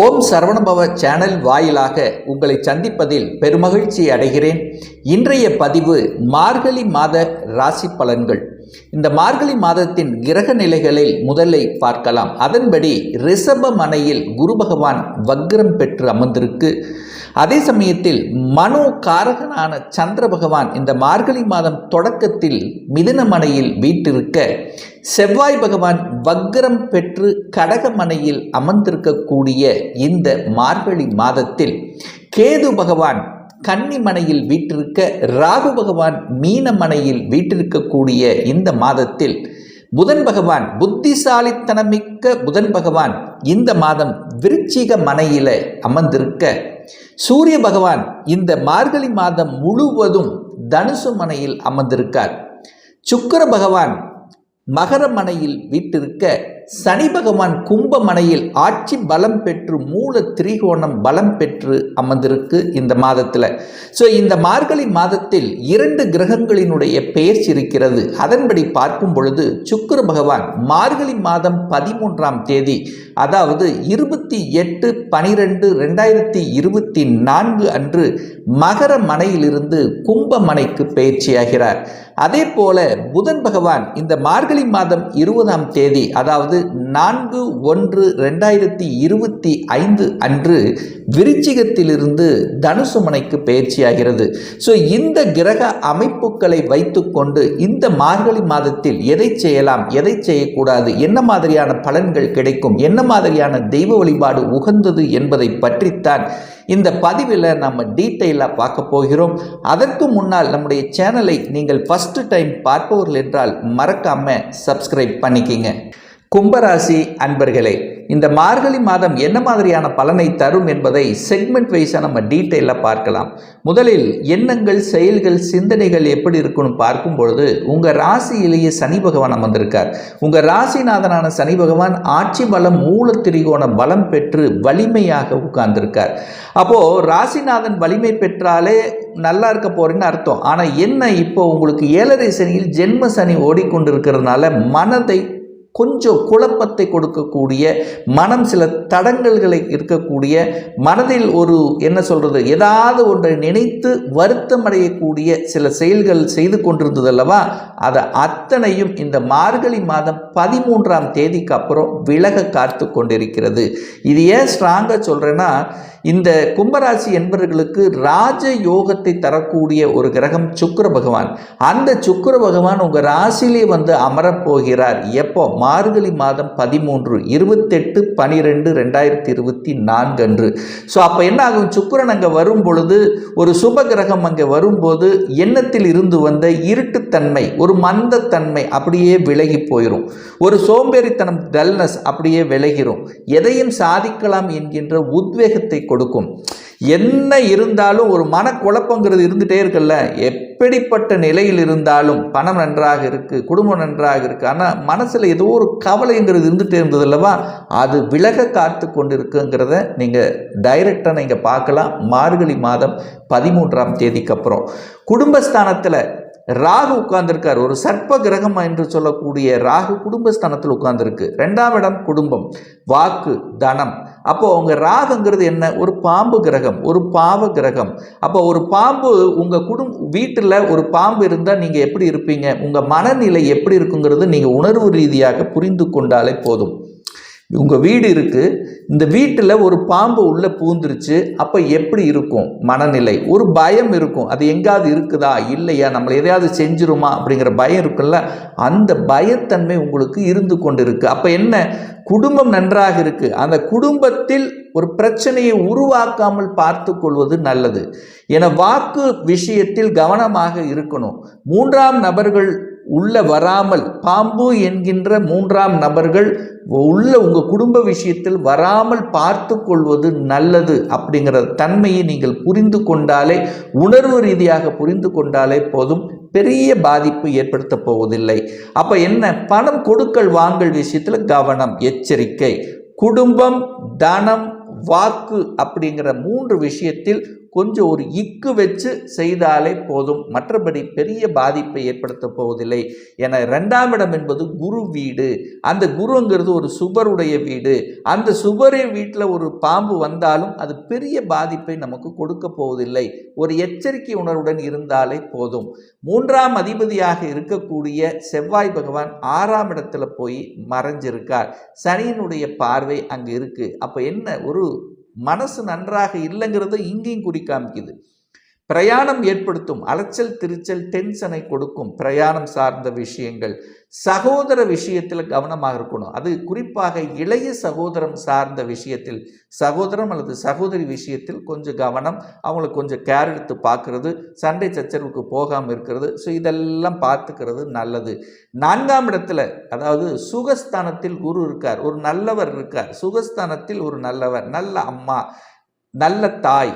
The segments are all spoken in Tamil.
ஓம் சரவணபவ சேனல் வாயிலாக உங்களை சந்திப்பதில் பெருமகிழ்ச்சி அடைகிறேன். இன்றைய பதிவு மார்கழி மாத ராசி பலன்கள். இந்த மார்கழி மாதத்தின் கிரக நிலைகளில் முதலை பார்க்கலாம். அதன்படி ரிஷப மனையில் குரு பகவான் வக்ரம் பெற்று அமர்ந்திருக்கு. அதே சமயத்தில் மனோ காரகனான சந்திர பகவான் இந்த மார்கழி மாதம் தொடக்கத்தில் மிதனமனையில் வீட்டிருக்க செவ்வாய் பகவான் வக்ரம் பெற்று கடகமனையில் அமர்ந்திருக்கக்கூடிய இந்த மார்கழி மாதத்தில் கேது பகவான் கன்னிமனையில் வீட்டிருக்க ராகு பகவான் மீனமனையில் வீட்டிருக்கக்கூடிய இந்த மாதத்தில் புதன் பகவான் புத்திசாலித்தனமிக்க புதன் பகவான் இந்த மாதம் விருச்சிக மனையில அமர்ந்திருக்க சூரிய பகவான் இந்த மார்கழி மாதம் முழுவதும் தனுசு மனையில் அமர்ந்திருக்கார். சுக்கிர பகவான் மகர மனையில் வீட்டிருக்க சனி பகவான் கும்பமனையில் ஆட்சி பலம் பெற்று மூல திரிகோணம் பலம் பெற்று அமர்ந்திருக்கு இந்த மாதத்தில். ஸோ இந்த மார்கழி மாதத்தில் இரண்டு கிரகங்களினுடைய பெயர்ச்சி இருக்கிறது. அதன்படி பார்க்கும் பொழுது சுக்கர பகவான் மார்கழி மாதம் பதிமூன்றாம் தேதி அதாவது இருபத்தி எட்டு பனிரெண்டு ரெண்டாயிரத்தி இருபத்தி நான்கு அன்று மகர மனையிலிருந்து கும்பமனைக்கு பயிற்சியாகிறார் அதே போல புதன் பகவான் இந்த மார்கழி மாதம் இருபதாம் தேதி அதாவது நான்கு ஒன்று ரெண்டாயிரத்தி இருபத்தி ஐந்து அன்று விருச்சிகத்திலிருந்து தனுசு மனைக்கு பயிற்சியாகிறது. ஸோ இந்த கிரக அமைப்புகளை வைத்துக்கொண்டு இந்த மார்கழி மாதத்தில் எதை செய்யலாம் எதை செய்யக்கூடாது என்ன மாதிரியான பலன்கள் கிடைக்கும் என்ன மாதிரியான தெய்வ வழிபாடு உகந்தது என்பதை பற்றித்தான் இந்த பதிவில் நம்ம டீட்டெயிலாக பார்க்க போகிறோம். அதற்கு முன்னால் நம்முடைய சேனலை நீங்கள் ஃபஸ்ட்டு டைம் பார்ப்பவர்கள் என்றால் மறக்காமல் சப்ஸ்கிரைப் பண்ணிக்கிங்க. கும்பராசி அன்பர்களே இந்த மார்கழி மாதம் என்ன மாதிரியான பலனை தரும் என்பதை செக்மெண்ட் வைஸாக நம்ம டீட்டெயிலாக பார்க்கலாம். முதலில் எண்ணங்கள் செயல்கள் சிந்தனைகள் எப்படி இருக்குன்னு பார்க்கும் பொழுது உங்கள் ராசியிலேயே சனி பகவான் அமர்ந்திருக்கார். உங்கள் ராசிநாதனான சனி பகவான் ஆட்சி பலம் மூல திரிகோண பலம் பெற்று வலிமையாக உட்கார்ந்திருக்கார். அப்போது ராசிநாதன் வலிமை பெற்றாலே நல்லா இருக்க போறேன்னு அர்த்தம். ஆனால் என்ன இப்போ உங்களுக்கு ஏழரை சனியில் ஜென்ம சனி ஓடிக்கொண்டிருக்கிறதுனால மனதை கொஞ்சம் குழப்பத்தை கொடுக்கக்கூடிய மனம் சில தடங்கல்களை இருக்கக்கூடிய மனதில் ஒரு என்ன சொல்கிறது ஏதாவது ஒன்றை நினைத்து வருத்தம் அடையக்கூடிய சில செயல்கள் செய்து கொண்டிருந்தது அல்லவா? அதை அத்தனையும் இந்த மார்கழி மாதம் பதிமூன்றாம் தேதிக்கு அப்புறம் விலக காத்து கொண்டிருக்கிறது. இது ஏன் ஸ்ட்ராங்காக சொல்கிறேன்னா இந்த கும்பராசி என்பவர்களுக்கு ராஜ யோகத்தை தரக்கூடிய ஒரு கிரகம் சுக்கர பகவான். அந்த சுக்கர பகவான் உங்கள் ராசியிலே வந்து அமரப்போகிறார். எப்போ? மார்கழி மாதம் பதிமூன்று இருபத்தெட்டு பனிரெண்டு ரெண்டாயிரத்தி இருபத்தி நான்கு அன்று. ஸோ அப்போ என்ன ஆகும் சுக்கரன் அங்கே வரும் பொழுது ஒரு சுப கிரகம் அங்கே வரும்போது எண்ணத்தில் இருந்து வந்த இருட்டுத்தன்மை ஒரு மந்தத்தன்மை அப்படியே விலகி போயிடும் ஒரு சோம்பேறித்தனம் டல்னஸ் அப்படியே விலகிரும். எதையும் சாதிக்கலாம் என்கின்ற உத்வேகத்தை கொடுக்கும். என்ன இருந்தாலும் ஒரு மனக்குழப்பங்கிறது இருந்துகிட்டே இருக்குல்ல. எப்படிப்பட்ட நிலையில் இருந்தாலும் பணம் நன்றாக இருக்குது குடும்பம் நன்றாக இருக்குது ஆனால் மனசில் ஏதோ ஒரு கவலைங்கிறது இருந்துகிட்டே இருந்தது அல்லவா? அது விலக காத்து கொண்டு இருக்குங்கிறத நீங்கள் டைரக்டாக நீங்கள் பார்க்கலாம். மார்கழி மாதம் பதிமூன்றாம் தேதிக்கு அப்புறம். குடும்பஸ்தானத்தில் ராகு உட்கார்ந்துருக்கார். ஒரு சர்ப்ப கிரகம் என்று சொல்லக்கூடிய ராகு குடும்பஸ்தானத்தில் உட்கார்ந்துருக்கு. ரெண்டாம் இடம் குடும்பம் வாக்கு தனம். அப்போ உங்கள் ராகுங்கிறது என்ன? ஒரு பாம்பு கிரகம் ஒரு பாவ கிரகம். அப்போ ஒரு பாம்பு உங்கள் குடும் வீட்டில் ஒரு பாம்பு இருந்தால் நீங்கள் எப்படி இருப்பீங்க? உங்கள் மனநிலை எப்படி இருக்குங்கிறது நீங்கள் உணர்வு ரீதியாக புரிந்து கொண்டாலே போதும். உங்கள் வீடு இருக்குது இந்த வீட்டில் ஒரு பாம்பு உள்ளே பூந்துருச்சு. அப்போ எப்படி இருக்கும்? மனநிலை. ஒரு பயம் இருக்கும். அது எங்காவது இருக்குதா? இல்லையா? நம்மளை எதையாவது செஞ்சிருமா? அப்படிங்கிற பயம் இருக்குல்ல? அந்த பயத்தன்மை உங்களுக்கு இருந்து கொண்டு இருக்குது அப்போ என்ன? குடும்பம் நன்றாக இருக்குது அந்த குடும்பத்தில் ஒரு பிரச்சனையை உருவாக்காமல் பார்த்து கொள்வது நல்லது. என வாக்கு விஷயத்தில் கவனமாக இருக்கணும். மூன்றாம் நபர்கள் உள்ள வராமல் பாம்பு என்கின்ற மூன்றாம் நபர்கள் உள்ள உங்கள் குடும்ப விஷயத்தில் வராமல் பார்த்து கொள்வது நல்லது அப்படிங்கிற தன்மையை நீங்கள் புரிந்து கொண்டாலே உணர்வு ரீதியாக புரிந்து கொண்டாலே போதும். பெரிய பாதிப்பு ஏற்படுத்த போவதில்லை. அப்போ என்ன? பணம் கொடுக்கல் வாங்கல் விஷயத்தில் கவனம் எச்சரிக்கை. குடும்பம் தனம் வாக்கு அப்படிங்கிற மூன்று விஷயத்தில் கொஞ்சம் ஒரு இக்கு வச்சு செய்தாலே போதும். மற்றபடி பெரிய பாதிப்பை ஏற்படுத்த போவதில்லை. என ரெண்டாம் இடம் என்பது குரு வீடு. அந்த குருங்கிறது ஒரு சுபருடைய வீடு. அந்த சுபரே வீட்டில் ஒரு பாம்பு வந்தாலும் அது பெரிய பாதிப்பை நமக்கு கொடுக்க போவதில்லை. ஒரு எச்சரிக்கை உணர்வுடன் இருந்தாலே போதும். மூன்றாம் அதிபதியாக இருக்கக்கூடிய செவ்வாய் பகவான் ஆறாம் இடத்துல போய் மறைஞ்சிருக்கார். சனியினுடைய பார்வை அங்கே இருக்கு. அப்போ என்ன ஒரு மனசு நன்றாக இல்லைங்கிறத இங்கேயும் குறி காமிக்குது. பிரயாணம் ஏற்படுத்தும் அலைச்சல் திருச்சல் டென்ஷனை கொடுக்கும் பிரயாணம் சார்ந்த விஷயங்கள். சகோதர விஷயத்தில் கவனமாக இருக்கணும். அது குறிப்பாக இளைய சகோதரம் சார்ந்த விஷயத்தில் சகோதரம் அல்லது சகோதரி விஷயத்தில் கொஞ்சம் கவனம் அவங்கள கொஞ்சம் கேர் எடுத்து பார்க்கறது சண்டை சச்சரவுக்கு போகாமல் இருக்கிறது. ஸோ இதெல்லாம் பார்த்துக்கிறது நல்லது. நான்காம் இடத்துல அதாவது சுகஸ்தானத்தில் குரு இருக்கார். ஒரு நல்லவர் இருக்கார். சுகஸ்தானத்தில் ஒரு நல்லவர் நல்ல அம்மா நல்ல தாய்.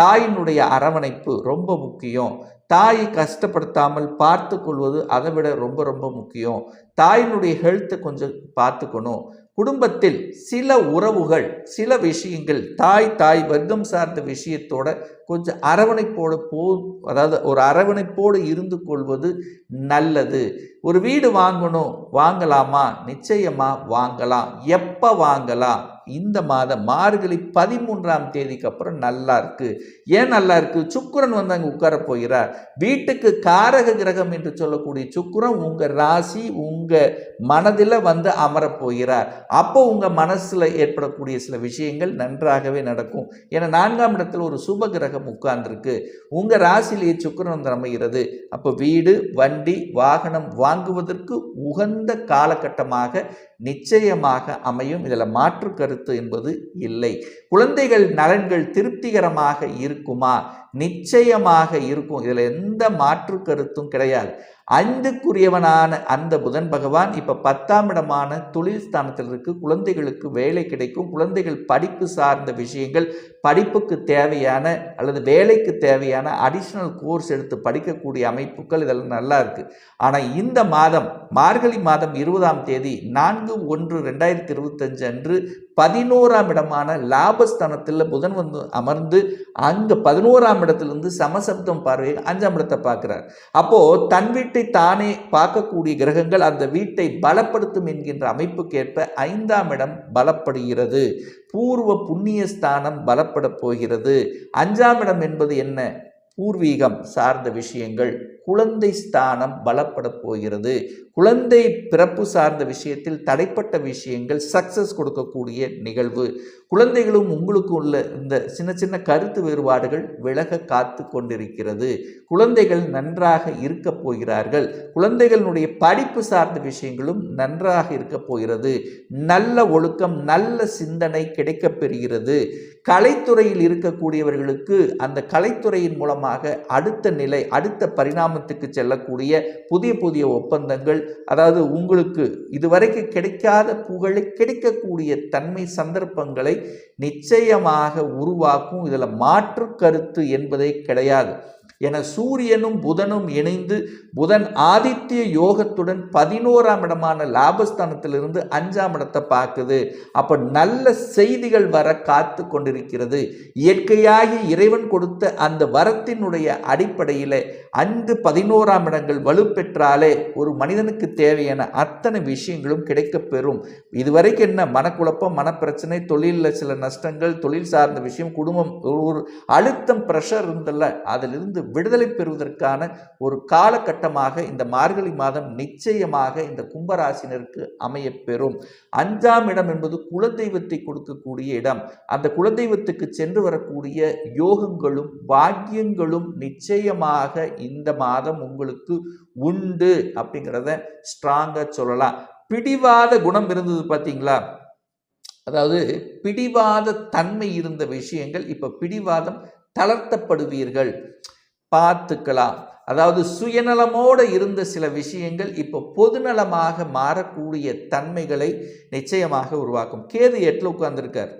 தாயினுடைய அரவணைப்பு ரொம்ப முக்கியம். தாயை கஷ்டப்படுத்தாமல் பார்த்து கொள்வது அதை விட ரொம்ப ரொம்ப முக்கியம். தாயினுடைய ஹெல்த்தை கொஞ்சம் பார்த்துக்கணும். குடும்பத்தில் சில உறவுகள் சில விஷயங்கள் தாய் தாய் வர்க்கம் சார்ந்த விஷயத்தோட கொஞ்சம் அரவணைப்போடு போ அதாவது ஒரு அரவணைப்போடு இருந்து கொள்வது நல்லது. ஒரு வீடு வாங்கணும் வாங்கலாமா? நிச்சயமா வாங்கலாம். எப்போ வாங்கலாம்? இந்த மாதம் மார்கழி பதிமூன்றாம் தேதிக்கு அப்புறம் நல்லா இருக்கு. ஏன் நல்லா இருக்கு? சுக்கிரன் வந்து அங்கே உட்கார போகிறார். வீட்டுக்கு காரக கிரகம் என்று சொல்லக்கூடிய சுக்கிரன் உங்க ராசி உங்க மனதில் வந்து அமரப் போகிறார். அப்போ உங்க மனசுல ஏற்படக்கூடிய சில விஷயங்கள் நன்றாகவே நடக்கும். ஏன்னா நான்காம் இடத்துல ஒரு சுப கிரகம் உட்கார்ந்துருக்கு. உங்க ராசியிலேயே சுக்கிரன் வந்து அமைகிறது அப்போ வீடு வண்டி வாகனம் வாங்க வாங்குவதற்கு உகந்த காலகட்டமாக நிச்சயமாக அமையும். இதில் மாற்று கருத்து என்பது இல்லை. குழந்தைகள் நலன்கள் திருப்திகரமாக இருக்குமா? நிச்சயமாக இருக்கும். இதில் எந்த மாற்று கருத்தும் கிடையாது. ஐந்துக்குரியவனான அந்த புதன் பகவான் இப்போ பத்தாம் இடமான தொழில் ஸ்தானத்தில் இருக்கு. குழந்தைகளுக்கு வேலை கிடைக்கும். குழந்தைகள் படிப்பு சார்ந்த விஷயங்கள் படிப்புக்கு தேவையான அல்லது வேலைக்கு தேவையான அடிஷ்னல் கோர்ஸ் எடுத்து படிக்கக்கூடிய அமைப்புகள் இதெல்லாம் நல்லா இருக்குது ஆனால் இந்த மாதம் மார்கழி மாதம் இருபதாம் தேதி நான்கு ஒன்று ரெண்டாயிரத்தி இருபத்தஞ்சு அன்று பதினோராம் இடமான லாபஸ்தானத்தில் புதன் வந்து அமர்ந்து அங்கே பதினோராம் இடத்துலேருந்து சமசப்தம் பார்வை அஞ்சாம் இடத்தை பார்க்குறார். அப்போது தன் வீட்டை தானே பார்க்கக்கூடிய கிரகங்கள் அந்த வீட்டை பலப்படுத்தும் என்கின்ற அமைப்புக்கேற்ப ஐந்தாம் இடம் பலப்படுகிறது. பூர்வ புண்ணிய ஸ்தானம் பலப்பட போகிறது. அஞ்சாம் இடம் என்பது என்ன? பூர்வீகம் சார்ந்த விஷயங்கள். குழந்தை ஸ்தானம் பலப்பட போகிறது. குழந்தை பிறப்பு சார்ந்த விஷயத்தில் தடைப்பட்ட விஷயங்கள் சக்சஸ் கொடுக்கக்கூடிய நிகழ்வு. குழந்தைகளும் உங்களுக்கும் உள்ள இந்த சின்ன சின்ன கருத்து வேறுபாடுகள் விலக காத்து கொண்டிருக்கிறது. குழந்தைகள் நன்றாக இருக்க போகிறார்கள். குழந்தைகளுடைய படிப்பு சார்ந்த விஷயங்களும் நன்றாக இருக்க போகிறது. நல்ல ஒழுக்கம் நல்ல சிந்தனை கிடைக்கப் பெறுகிறது. கலைத்துறையில் இருக்கக்கூடியவர்களுக்கு அந்த கலைத்துறையின் மூலமாக அடுத்த நிலை அடுத்த பரிணாமத்துக்கு செல்லக்கூடிய புதிய புதிய ஒப்பந்தங்கள் அதாவது உங்களுக்கு இதுவரைக்கும் கிடைக்காத புகழை கிடைக்கக்கூடிய தன்மை சந்தர்ப்பங்களை நிச்சயமாக உருவாக்கும். இதில் மாற்று கருத்து என்பதே கிடையாது. என சூரியனும் புதனும் இணைந்து புதன் ஆதித்ய யோகத்துடன் பதினோராம் இடமான லாபஸ்தானத்திலிருந்து அஞ்சாம் இடத்தை பார்க்குது. அப்போ நல்ல செய்திகள் வர காத்து கொண்டிருக்கிறது. இயற்கையாகி இறைவன் கொடுத்த அந்த வரத்தினுடைய அடிப்படையில் அன்று பதினோராம் இடங்கள் வலுப்பெற்றாலே ஒரு மனிதனுக்கு தேவையான அத்தனை விஷயங்களும் கிடைக்கப்பெறும். இதுவரைக்கும் என்ன? மனக்குழப்பம் மனப்பிரச்சனை தொழிலில் சில நஷ்டங்கள் தொழில் சார்ந்த விஷயம் குடும்பம் ஒரு அழுத்தம் ப்ரெஷர் இருந்தல்ல அதிலிருந்து விடுதலை பெறுவதற்கான ஒரு காலகட்டமாக இந்த மார்கழி மாதம் நிச்சயமாக இந்த கும்பராசினருக்கு அமைய பெறும் அஞ்சாம் இடம் என்பது குலதெய்வத்தை கொடுக்கக்கூடிய இடம். அந்த குலதெய்வத்துக்கு சென்று வரக்கூடிய யோகங்களும் பாக்கியங்களும் நிச்சயமாக இந்த மாதம் உங்களுக்கு உண்டு அப்படிங்கிறத ஸ்ட்ராங்காக சொல்லலாம். பிடிவாத குணம் இருந்தது பார்த்தீங்களா அதாவது பிடிவாத தன்மை இருந்த விஷயங்கள் இப்போ பிடிவாதம் தளர்த்தப்படுவீர்கள். பார்த்துக்கலாம். அதாவது சுயநலமோடு இருந்த சில விஷயங்கள் இப்போ பொதுநலமாக மாறக்கூடிய தன்மைகளை நிச்சயமாக உருவாக்கும். கேது எட்டில் உட்கார்ந்துருக்கார்.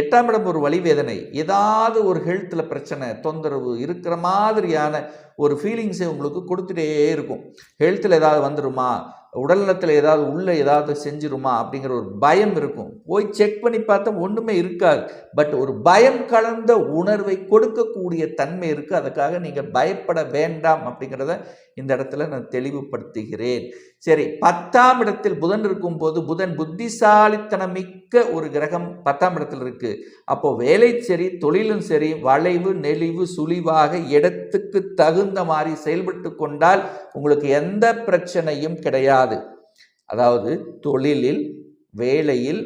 எட்டாம் இடம் ஒரு வழிவேதனை. ஏதாவது ஒரு ஹெல்த்தில் பிரச்சனை தொந்தரவு இருக்கிற மாதிரியான ஒரு ஃபீலிங்ஸை உங்களுக்கு கொடுத்துட்டே இருக்கும். ஹெல்த்தில் ஏதாவது வந்துருமா? உடல்நலத்தில் ஏதாவது உள்ளே ஏதாவது செஞ்சிருமா அப்படிங்கிற ஒரு பயம் இருக்கும். போய் செக் பண்ணி பார்த்தா ஒன்றுமே இருக்காது. பட் ஒரு பயம் கலந்த உணர்வை கொடுக்கக்கூடிய தன்மை இருக்குது அதுக்காக நீங்கள் பயப்பட வேண்டாம் அப்படிங்கிறத இந்த இடத்துல நான் தெளிவுபடுத்துகிறேன். சரி பத்தாம் இடத்தில் புதன் இருக்கும்போது புதன் புத்திசாலித்தனம் மிக்க ஒரு கிரகம் பத்தாம் இடத்தில் இருக்குது அப்போது வேலை சரி தொழிலும் சரி வளைவு நெளிவு சுழிவாக இடத்துக்கு தகுந்த மாதிரி செயல்பட்டு கொண்டால் உங்களுக்கு எந்த பிரச்சனையும் கிடையாது. அதாவது தொழிலில் வேலையில்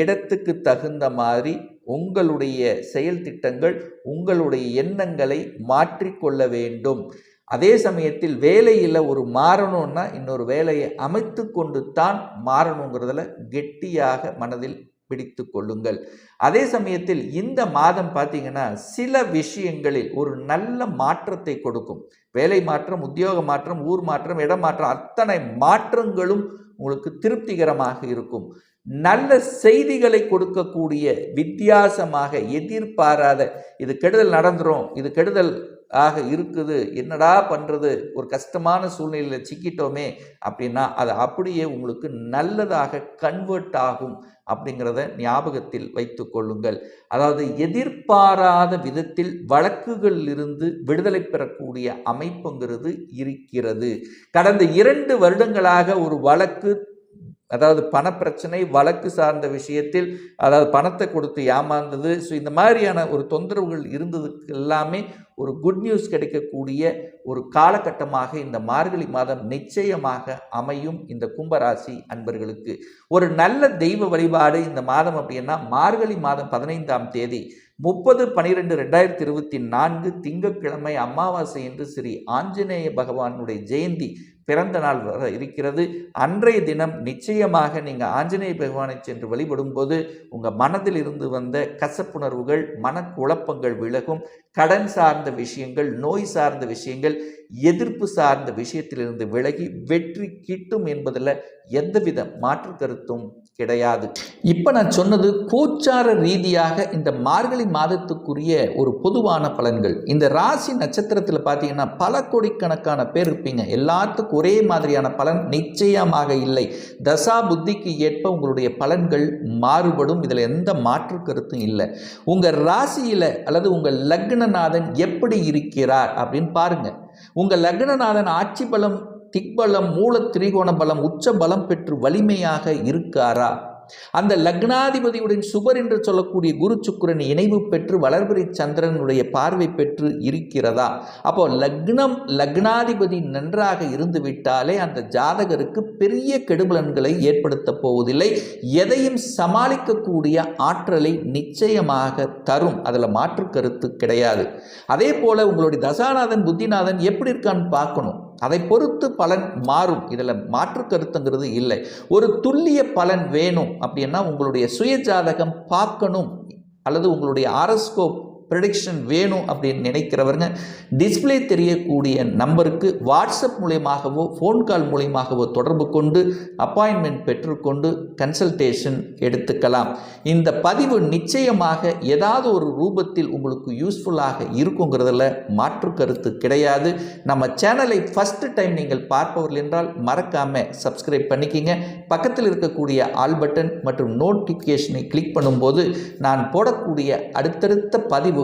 இடத்துக்கு தகுந்த மாதிரி உங்களுடைய செயல் திட்டங்கள் உங்களுடைய எண்ணங்களை மாற்றிக்கொள்ள வேண்டும். அதே சமயத்தில் வேலையில் ஒரு மாறணும்னா இன்னொரு வேலையை அமைத்து கொண்டு தான் மாறணுங்கிறதுல கெட்டியாக மனதில் பிடித்து கொள்ளுங்கள். அதே சமயத்தில் இந்த மாதம் பார்த்தீங்கன்னா சில விஷயங்களில் ஒரு நல்ல மாற்றத்தை கொடுக்கும். வேலை மாற்றம் உத்தியோக மாற்றம் ஊர் மாற்றம் இடம் மாற்றம் அத்தனை மாற்றங்களும் உங்களுக்கு திருப்திகரமாக இருக்கும். நல்ல செய்திகளை கொடுக்கக்கூடிய வித்தியாசமாக எதிர்பாராத இது கெடுதல் நடந்துரும் இது கெடுதல் ஆக இருக்குது. என்னடா பண்ணுறது ஒரு கஷ்டமான சூழ்நிலையில் சிக்கிட்டோமே அப்படின்னா அது அப்படியே உங்களுக்கு நல்லதாக கன்வெர்ட் ஆகும் அப்படிங்கிறத ஞாபகத்தில் வைத்து கொள்ளுங்கள். அதாவது எதிர்பாராத விதத்தில் வழக்குகளில் இருந்து விடுதலை பெறக்கூடிய அமைப்புங்கிறது இருக்கிறது. கடந்த இரண்டு வருடங்களாக ஒரு வழக்கு அதாவது பணப்பிரச்சனை வழக்கு சார்ந்த விஷயத்தில் அதாவது பணத்தை கொடுத்து ஏமாந்தது ஸோ இந்த மாதிரியான ஒரு தொந்தரவுகள் இருந்ததுக்கு எல்லாமே ஒரு குட் நியூஸ் கிடைக்கக்கூடிய ஒரு காலகட்டமாக இந்த மார்கழி மாதம் நிச்சயமாக அமையும் இந்த கும்பராசி அன்பர்களுக்கு. ஒரு நல்ல தெய்வ வழிபாடு இந்த மாதம் அப்படின்னா மார்கழி மாதம் பதினைந்தாம் தேதி முப்பது பனிரெண்டு ரெண்டாயிரத்தி இருபத்தி நான்கு திங்கட்கிழமை அமாவாசை என்று ஸ்ரீ ஆஞ்சநேய பகவானுடைய ஜெயந்தி பிறந்த நாள் வர இருக்கிறது. அன்றைய தினம் நிச்சயமாக நீங்கள் ஆஞ்சநேய பகவானை சென்று வழிபடும்போது உங்கள் மனதில் இருந்து வந்த கசப்புணர்வுகள் மனக்குழப்பங்கள் விலகும். கடன் சார்ந்த விஷயங்கள் நோய் சார்ந்த விஷயங்கள் எதிர்ப்பு சார்ந்த விஷயத்திலிருந்து விலகி வெற்றி கிட்டும் என்பதில் எந்தவித மாற்று கருத்தும் கிடையாது. இப்போ நான் சொன்னது கோச்சார ரீதியாக இந்த மார்கழி மாதத்துக்குரிய ஒரு பொதுவான பலன்கள். இந்த ராசி நட்சத்திரத்தில் பார்த்தீங்கன்னா பல கோடிக்கணக்கான பேர் இருப்பீங்க. எல்லாத்துக்கும் ஒரே மாதிரியான பலன் நிச்சயமாக இல்லை. தசா புத்திக்கு ஏற்ப உங்களுடைய பலன்கள் மாறுபடும். இதில் எந்த மாற்று கருத்தும் இல்லை. உங்கள் ராசியில் அல்லது உங்கள் லக்னநாதன் எப்படி இருக்கிறார் அப்படின்னு பாருங்கள் உங்கள் லக்னநாதன் ஆட்சி பலம் திக்பலம் மூல திரிகோண பலம் உச்ச பலம் பெற்று வலிமையாக இருக்காரா? அந்த லக்னாதிபதியுடன் சுபர் என்று சொல்லக்கூடிய குரு சுக்கிரன் இணைவு பெற்று வளர்பிறை சந்திரனுடைய பார்வை பெற்று இருக்கிறதா? அப்போ லக்னம் லக்னாதிபதி நன்றாக இருந்து விட்டாலே அந்த ஜாதகருக்கு பெரிய கெடுபலன்களை ஏற்படுத்த போவதில்லை. எதையும் சமாளிக்கக்கூடிய ஆற்றலை நிச்சயமாக தரும். அதில் மாற்று கருத்து கிடையாது. அதே போல உங்களுடைய தசாநாதன் புத்திநாதன் எப்படி இருக்கான்னு பார்க்கணும். அதை பொறுத்து பலன் மாறும். இதில் மாற்று கருத்துங்கிறது இல்லை. ஒரு துல்லிய பலன் வேணும் அப்படின்னா உங்களுடைய சுய ஜாதகம் பார்க்கணும். அல்லது உங்களுடைய ஆரஸ்கோப் ப்ரெடிக்ஷன் வேணும் அப்படின்னு நினைக்கிறவருங்க டிஸ்பிளே தெரியக்கூடிய நம்பருக்கு வாட்ஸ்அப் மூலியமாகவோ ஃபோன் கால் மூலியமாகவோ தொடர்பு கொண்டு அப்பாயின்மெண்ட் பெற்றுக்கொண்டு கன்சல்டேஷன் எடுத்துக்கலாம். இந்த பதிவு நிச்சயமாக ஏதாவது ஒரு ரூபத்தில் உங்களுக்கு யூஸ்ஃபுல்லாக இருக்குங்கிறதுல மாற்று கருத்து கிடையாது. நம்ம சேனலை ஃபஸ்ட்டு டைம் நீங்கள் பார்ப்பவர்கள் என்றால் மறக்காமல் சப்ஸ்கிரைப் பண்ணிக்கிங்க. பக்கத்தில் இருக்கக்கூடிய ஆல் பட்டன் மற்றும் நோட்டிஃபிகேஷனை கிளிக் பண்ணும்போது நான் போடக்கூடிய அடுத்தடுத்த பதிவு